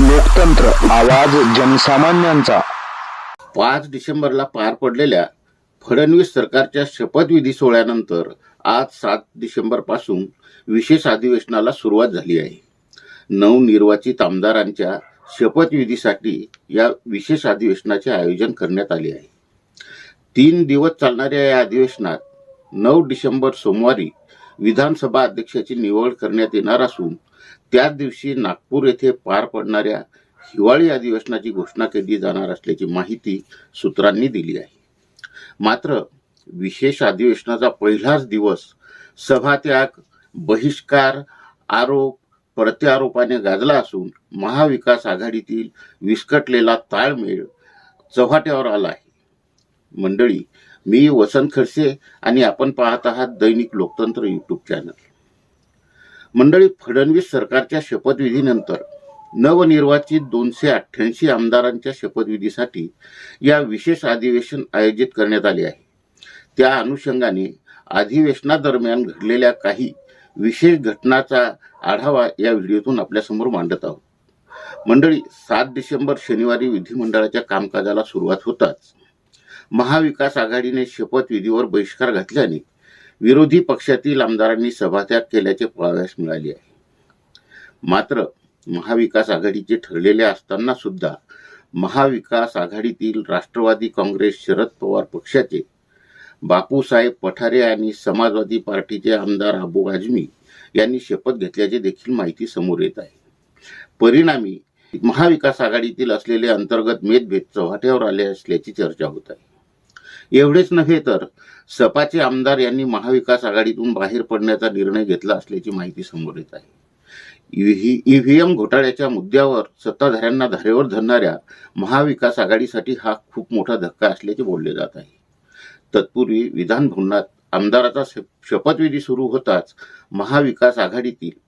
लोकतंत्र आवाज जनसामान्यांचा. पाच डिसेंबरला पार पडलेल्या फडणवीस सरकारच्या शपथविधी सोहळ्यानंतर आज सात डिसेंबरपासून विशेष अधिवेशनाला सुरुवात झाली आहे. नवनिर्वाचित आमदारांच्या शपथविधीसाठी या विशेष अधिवेशनाचे आयोजन करण्यात आले आहे. तीन दिवस चालणाऱ्या या अधिवेशनात नऊ डिसेंबर सोमवारी विधानसभा अध्यक्षाची निवड करण्यात येणार असून त्याच दिवशी नागपूर येथे पार पडणाऱ्या हिवाळी अधिवेशनाची घोषणा केली जाणार असल्याची माहिती सूत्रांनी दिली आहे. मात्र विशेष अधिवेशनाचा पहिलाच दिवस सभात्याग बहिष्कार आरोप प्रत्यारोपाने गाजला असून महाविकास आघाडीतील विस्कटलेला ताळमेळ चव्हाट्यावर आला आहे. मंडळी मी वसंत खडसे आणि आपण पाहत आहात दैनिक लोकतंत्र यूट्यूब चॅनल मंडळी फडणवीस सरकारच्या शपथविधीनंतर नवनिर्वाचित दोनशे अठ्ठ्याऐंशी आमदारांच्या शपथविधीसाठी या विशेष अधिवेशन आयोजित करण्यात आले आहे. त्या अनुषंगाने अधिवेशनादरम्यान घडलेल्या काही विशेष घटनाचा आढावा या व्हिडिओतून आपल्यासमोर मांडत आहोत. मंडळी सात डिसेंबर शनिवारी विधिमंडळाच्या कामकाजाला सुरुवात होताच महाविकास आघाडीने शपथविधीवर बहिष्कार घातल्याने विरोधी पक्षातील आमदारांनी सभात्याग केल्याचे पाहावयास मिळाले आहे. मात्र महाविकास आघाडीचे ठरलेले असताना सुद्धा महाविकास आघाडीतील राष्ट्रवादी काँग्रेस शरद पवार पक्षाचे बापूसाहेब पठारे आणि समाजवादी पार्टीचे आमदार अबू आझमी यांनी शपथ घेतल्याची देखील माहिती समोर येत आहे. परिणामी महाविकास आघाडीतील असलेले अंतर्गत मेदभेद चव्हाट्यावर आले असल्याची चर्चा होत आहे. एवढेच नव्हे तर सपाचे आमदार यांनी महाविकास आघाडीतून बाहेर पडण्याचा निर्णय घेतला असल्याची माहिती समोर येत आहे. ईव्हीएम घोटाळ्याच्या मुद्द्यावर सत्ताधाऱ्यांना धारेवर धरणाऱ्या महाविकास आघाडीसाठी हा खूप मोठा धक्का असल्याचे बोलले जात आहे. तत्पूर्वी विधान भवनात आमदाराचा शपथविधी सुरू होताच महाविकास आघाडीतील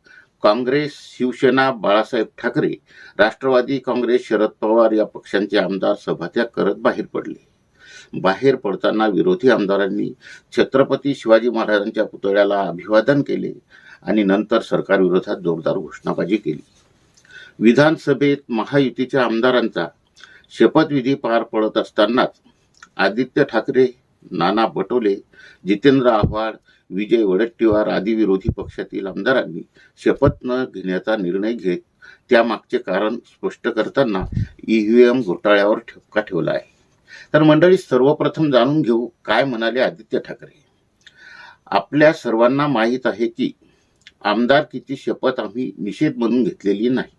काँग्रेस शिवसेना बाळासाहेब ठाकरे राष्ट्रवादी काँग्रेस शरद पवार या पक्षांचे आमदार सभात्याग करत बाहेर पडले. बाहेर पडताना विरोधी आमदारांनी छत्रपती शिवाजी महाराजांच्या पुतळ्याला अभिवादन केले आणि नंतर सरकारविरोधात जोरदार घोषणाबाजी केली. विधानसभेत महायुतीच्या आमदारांचा शपथविधी पार पडत असतानाच आदित्य ठाकरे नाना पटोले जितेंद्र आव्हाड विजय वडट्टीवार आदी विरोधी पक्षातील आमदारांनी शपथ न घेण्याचा निर्णय घेत त्यामागचे कारण स्पष्ट करताना ईव्हीएम घोटाळ्यावर ठपका ठेवला आहे. तर मंडळी सर्वप्रथम जाणून घेऊ काय म्हणाले आदित्य ठाकरे. आपल्या सर्वांना माहीत आहे की आमदारकीची शपथ आम्ही निषेध म्हणून घेतलेली नाही.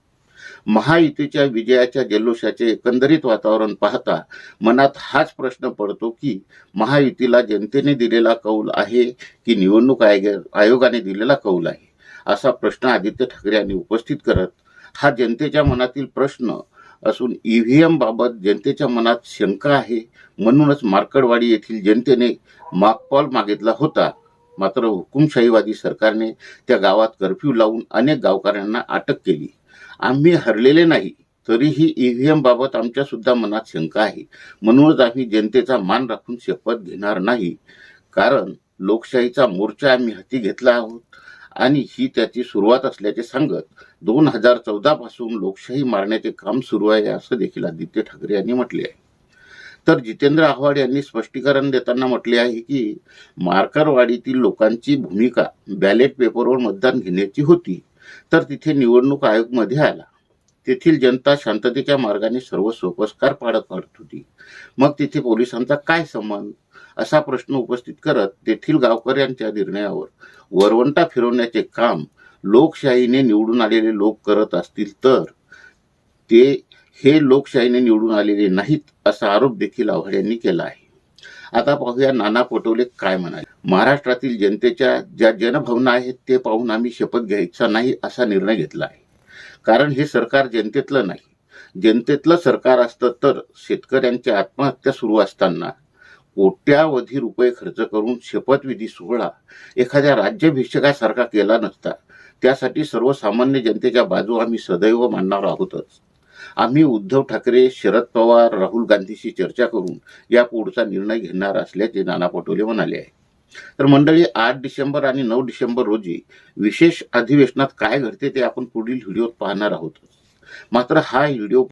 महायुतीच्या विजयाच्या जल्लोषाचे एकंदरीत वातावरण पाहता मनात हाच प्रश्न पडतो की महायुतीला जनतेने दिलेला कौल आहे की निवडणूक आयोग आयोगाने दिलेला कौल आहे? असा प्रश्न आदित्य ठाकरे यांनी उपस्थित करत हा जनतेच्या मनातील प्रश्न असून ईव्हीएम बाबत जनतेच्या मनात शंका आहे. म्हणूनच मार्कडवाडी येथील जनतेने मागपॉल मागितला होता. मात्र हुकुमशाहीवादी सरकारने त्या गावात कर्फ्यू लावून अनेक गावकऱ्यांना अटक केली. आम्ही हरलेले नाही तरीही ईव्हीएम बाबत आमच्या सुद्धा मनात शंका आहे. म्हणूनच आम्ही जनतेचा मान राखून शपथ घेणार नाही. कारण लोकशाहीचा मोर्चा आम्ही हाती घेतला आहोत आणि ही त्याची सुरुवात असल्याचे सांगत दोन हजार चौदा पासून लोकशाही मारण्याचे काम सुरू आहे असं देखील आदित्य ठाकरे यांनी म्हटले आहे. तर जितेंद्र आव्हाड यांनी स्पष्टीकरण देताना म्हटले आहे की मारकरवाडीतील लोकांची भूमिका बॅलेट पेपरवर मतदान घेण्याची होती तर तिथे निवडणूक आयोगमध्ये आला. तेथील जनता शांततेच्या मार्गाने सर्व सोपस्कार पाडत पाडत होती. मग तिथे पोलिसांचा काय संबंध? असा प्रश्न उपस्थित करत तेथील गावकऱ्यांच्या निर्णयावर वरवंटा फिरवण्याचे काम लोकशाहीने निवडून आलेले लोक करत असतील तर ते हे लोकशाहीने निवडून आलेले नाहीत असा आरोप देखील आव्हाड यांनी केला आहे. आता पाहूया नाना पटोले काय म्हणाले. महाराष्ट्रातील जनतेच्या ज्या जनभावना आहेत ते पाहून आम्ही शपथ घ्यायचा नाही असा निर्णय घेतला आहे. कारण हे सरकार जनतेतलं नाही. जनतेतलं सरकार असतं तर शेतकऱ्यांच्या आत्महत्या सुरू असताना कोट्यावधी रुपये खर्च करून शपथविधी सोहळा एखाद्या राज्याभिषेकासारखा केला नसता. त्यासाठी सर्वसामान्य जनतेच्या बाजू आम्ही सदैव मानणार आहोतच. आम्ही उद्धव ठाकरे शरद पवार राहुल गांधीशी चर्चा करून या पुढचा निर्णय घेणार असल्याचे नाना पटोले म्हणाले आहे. तर मंडळी आठ डिसेंबर आणि नऊ डिसेंबर रोजी विशेष अधिवेशनात काय घडते ते आपण पुढील व्हिडिओत पाहणार आहोत मात्र हा व्हिडिओ